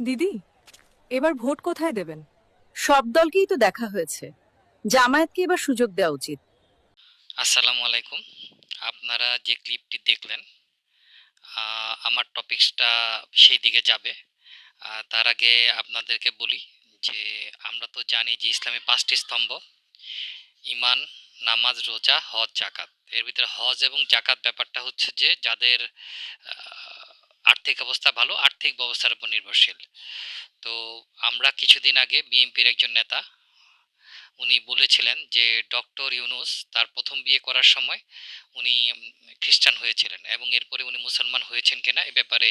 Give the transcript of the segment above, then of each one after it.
দিদি এবার ভোট কোথায় দেবেন? সব দলকেই তো দেখা হয়েছে। জামায়াতকে এবার সুযোগ দেওয়া উচিত। আসসালামু আলাইকুম। আপনারা যে ক্লিপটি দেখলেন আমার টপিকসটা সেই দিকে যাবে। তার আগে আপনাদেরকে বলি যে আমরা তো জানি যে ইসলামী পাঁচটি স্তম্ভ ইমান নামাজ রোজা হজ জাকাত এর ভিতরে হজ এবং জাকাত ব্যাপারটা হচ্ছে যে যাদের আর্থিক অবস্থা ভালো, আর্থিক ব্যবস্থার উপর নির্ভরশীল। তো আমরা কিছুদিন আগে বিএনপির একজন নেতা, উনি বলেছিলেন যে ডক্টর ইউনুস তার প্রথম বিয়ে করার সময় উনি খ্রিস্টান হয়েছিলেন এবং এরপরে উনি মুসলমান হয়েছেন কিনা এ ব্যাপারে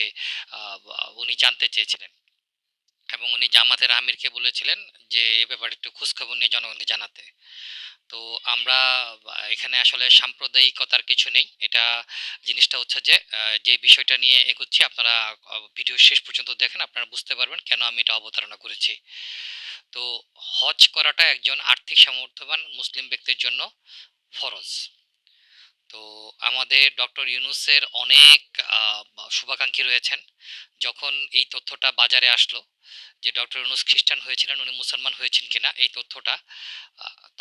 উনি জানতে চেয়েছিলেন। এবং উনি জামাতের আমিরকে বলেছিলেন যে, এ ব্যাপারে একটু খোঁজখবর নিয়ে জনগণকে জানাতে। তো আমরা এখানে আসলে সাম্প্রদায়িকতার কিছু নেই। এটা জিনিসটা হচ্ছে যে যে বিষয়টা নিয়ে এগোচ্ছি, আপনারা ভিডিও শেষ পর্যন্ত দেখেন, আপনারা বুঝতে পারবেন কেন আমি এটা অবতারণা করেছি। তো হজ করাটা একজন আর্থিক সামর্থ্যবান মুসলিম ব্যক্তির জন্য ফরজ। তো আমাদের ডক্টর ইউনুসের অনেক শুভাকাঙ্ক্ষী রয়েছেন। যখন এই তথ্যটা বাজারে আসলো যে ডক্টর ইউনুস খ্রিস্টান হয়েছিলেন, উনি মুসলমান হয়েছেন কিনা এই তথ্যটা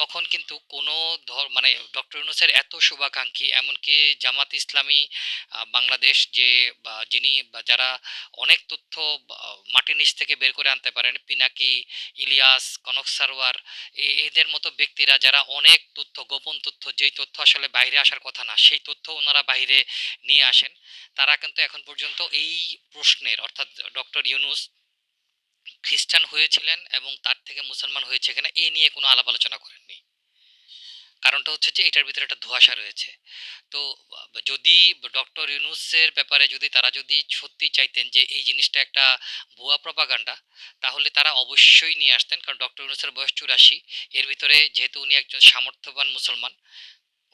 তখন কিন্তু কোনো ধর মানে ডক্টর ইউনুসের এত শুভাকাঙ্ক্ষী, এমনকি জামাত ইসলামী বাংলাদেশ যে, বা যিনি যারা অনেক তথ্য মাটির নিচ থেকে বের করে আনতে পারেন, পিনাকি, ইলিয়াস, কনক সারোয়ার এদের মতো ব্যক্তিরা যারা অনেক তথ্য, গোপন তথ্য, যেই তথ্য আসলে বাইরে আসার কথা না, সেই তথ্য ওনারা বাইরে নিয়ে আসেন, তারা কিন্তু এখন পর্যন্ত এই প্রশ্নের, অর্থাৎ ডক্টর ইউনুস খ্রিস্টান হয়েছিলেন এবং তার থেকে মুসলমান হয়েছে কিনা, এ নিয়ে কোনো আলাপ আলোচনা করেননি। কারণটা হচ্ছে যে এটার ভিতরে একটা ধোঁয়াশা রয়েছে। তো, যদি ডক্টর ইউনুসের ব্যাপারে যদি তারা যদি সত্যি চাইতেন যে এই জিনিসটা একটা ভুয়া প্রপাগান্ডা, তাহলে তারা অবশ্যই নিয়ে আসতেন। কারণ ডক্টর ইউনুসের বয়স চুরাশি, এর ভিতরে যেহেতু উনি একজন সামর্থ্যবান মুসলমান,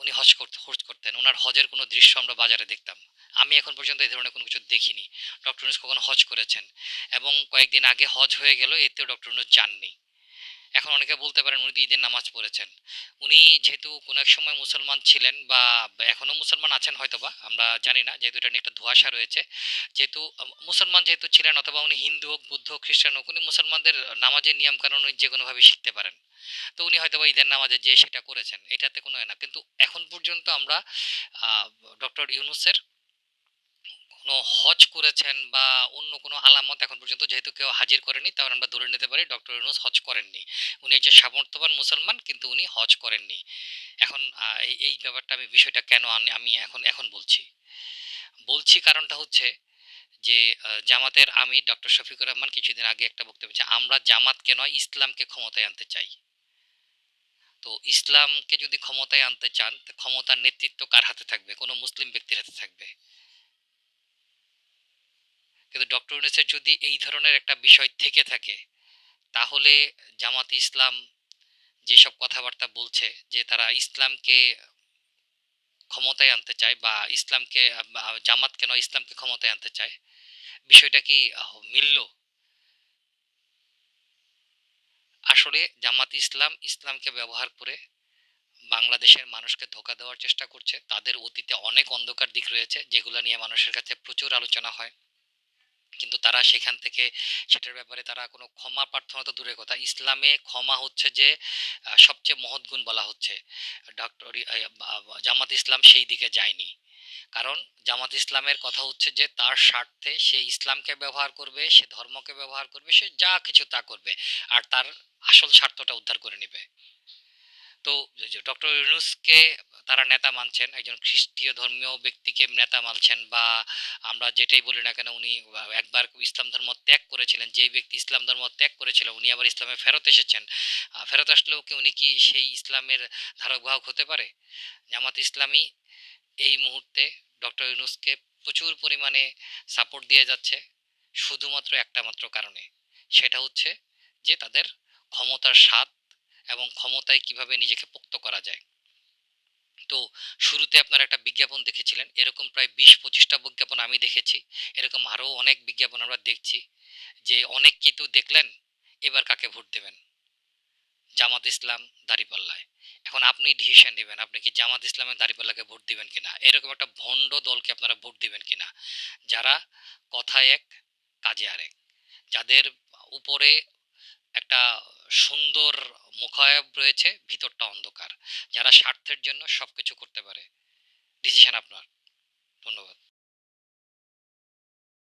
উনি হজ করতে, হজ করতেন। ওনার হজের কোনো দৃশ্য আমরা বাজারে দেখতাম আমি এখন পর্যন্ত এই ধরনের কোনো কিছু দেখিনি। ডক্টর ইউনুস কখনো হজ করেছেন এবং কয়েকদিন আগে হজ হয়ে গেল, এতেও ডক্টর ইউনুস যাননি। এখন অনেকে বলতে পারেন উনি ঈদের নামাজ পড়েছেন। উনি যেহেতু কোনো এক সময় মুসলমান ছিলেন বা এখনও মুসলমান আছেন হয়তোবা, আমরা জানি না, যেহেতু এটা নিয়ে একটা ধোঁয়াশা রয়েছে। যেহেতু মুসলমান যেহেতু ছিলেন অথবা উনি হিন্দু হোক, বুদ্ধ হোক, খ্রিস্টান হোক, উনি মুসলমানদের নামাজের নিয়ম কানুন উনি যে কোনোভাবে শিখতে পারেন। তো উনি হয়তোবা ঈদের নামাজে যে সেটা করেছেন, এটাতে কোনো না। কিন্তু এখন পর্যন্ত আমরা ডক্টর ইউনুসের কোনো হজ করেছেন বা অন্য কোনো আলামত এখন পর্যন্ত যেহেতু কেউ হাজির করেনি তাহলে আমরা ধরে নিতে পারি ডক্টর ইউনুস হজ করেননি। উনি একজন সামর্থ্যবান মুসলমান, কিন্তু উনি হজ করেননি। এখন এই ব্যাপারটা আমি, বিষয়টা কেন আমি এখন এখন বলছি। বলছি কারণটা হচ্ছে যে জামাতের আমি, ডক্টর শফিকুর রহমান, কিছুদিন আগে একটা বক্তব্য আমরা জামাতকে নয়, ইসলামকে ক্ষমতায় আনতে চাই। তো ইসলামকে যদি ক্ষমতায় আনতে চান ক্ষমতার নেতৃত্ব কার হাতে থাকবে? কোনো মুসলিম ব্যক্তির হাতে থাকবে? কিন্তু ডক্টর ইউনুসের যদি এই ধরনের একটা বিষয় থেকে থাকে, তাহলে জামাত ইসলাম যেসব কথাবার্তা বলছে যে তারা ইসলামকে ক্ষমতায় আনতে চায় বা ইসলামকে জামাত কেন ইসলামকে ক্ষমতায় আনতে চায়, বিষয়টা কি মিলল? আসলে জামাত ইসলাম ইসলামকে ব্যবহার করে বাংলাদেশের মানুষকে ধোকা দেওয়ার চেষ্টা করছে। তাদের অতীতে অনেক অন্ধকার দিক রয়েছে যেগুলো নিয়ে মানুষের কাছে প্রচুর আলোচনা হয়। কিন্তু তারা সেখান থেকে সেটার ব্যাপারে তারা কোনো ক্ষমা প্রার্থনা তো দূরের কথা। ইসলামে ক্ষমা হচ্ছে যে সবচেয়ে মহৎ গুণ বলা হচ্ছে। ডক্টর জামাত ইসলাম সেই দিকে যায়নি। কারণ জামাত ইসলামের কথা হচ্ছে যে, তার স্বার্থে সে ইসলামকে ব্যবহার করবে, সে ধর্মকে ব্যবহার করবে, সে যা কিছু তা করবে, আর তার আসল স্বার্থটা উদ্ধার করে নেবে। তো ডক্টর ইউনুসকে তারা নেতা মানছেন, একজন খ্রিস্টীয় ধর্মীয় ব্যক্তিকে নেতা মানছেন বা আমরা যেটাই বলি না কেন উনি একবার ইসলাম ধর্ম ত্যাগ করেছিলেন যে ব্যক্তি ইসলাম ধর্ম ত্যাগ করেছিল উনি আবার ইসলামে ফেরত এসেছেন। ফেরত আসলেও কি উনি কি সেই ইসলামের ধারক বাহক হতে পারে? জামাত ইসলামী এই মুহূর্তে ডক্টর ইউনুসকে প্রচুর পরিমাণে সাপোর্ট দিয়ে যাচ্ছে, শুধুমাত্র একটা মাত্র কারণে। সেটা হচ্ছে যে তাদের ক্ষমতার স্বাদ এবং ক্ষমতায় কীভাবে নিজেকে পোক্ত করা যায়। তো শুরুতে আপনারা একটা বিজ্ঞাপন দেখেছিলেন। এরকম প্রায় বিশ পঁচিশটা বিজ্ঞাপন আমি দেখেছি। এরকম আরও অনেক বিজ্ঞাপন আমরা দেখছি যে অনেক কিন্তু দেখলেন, এবার কাকে ভোট দেবেন? জামাত ইসলাম, দাঁড়িপাল্লায়। এখন আপনি ডিসিশন নেবেন, আপনি কি জামাত ইসলামের দাঁড়িপাল্লাকে ভোট দিবেন কিনা? এরকম একটা ভণ্ড দলকে আপনারা ভোট দিবেন কিনা? যারা কথায় এক, কাজে আরেক। যাদের উপরে একটা সুন্দর মুখায়ব রয়েছে ভিতরটা অন্ধকার। যারা স্বার্থের জন্য সব কিছু করতে পারে। ডিসিশন আপনার। ধন্যবাদ।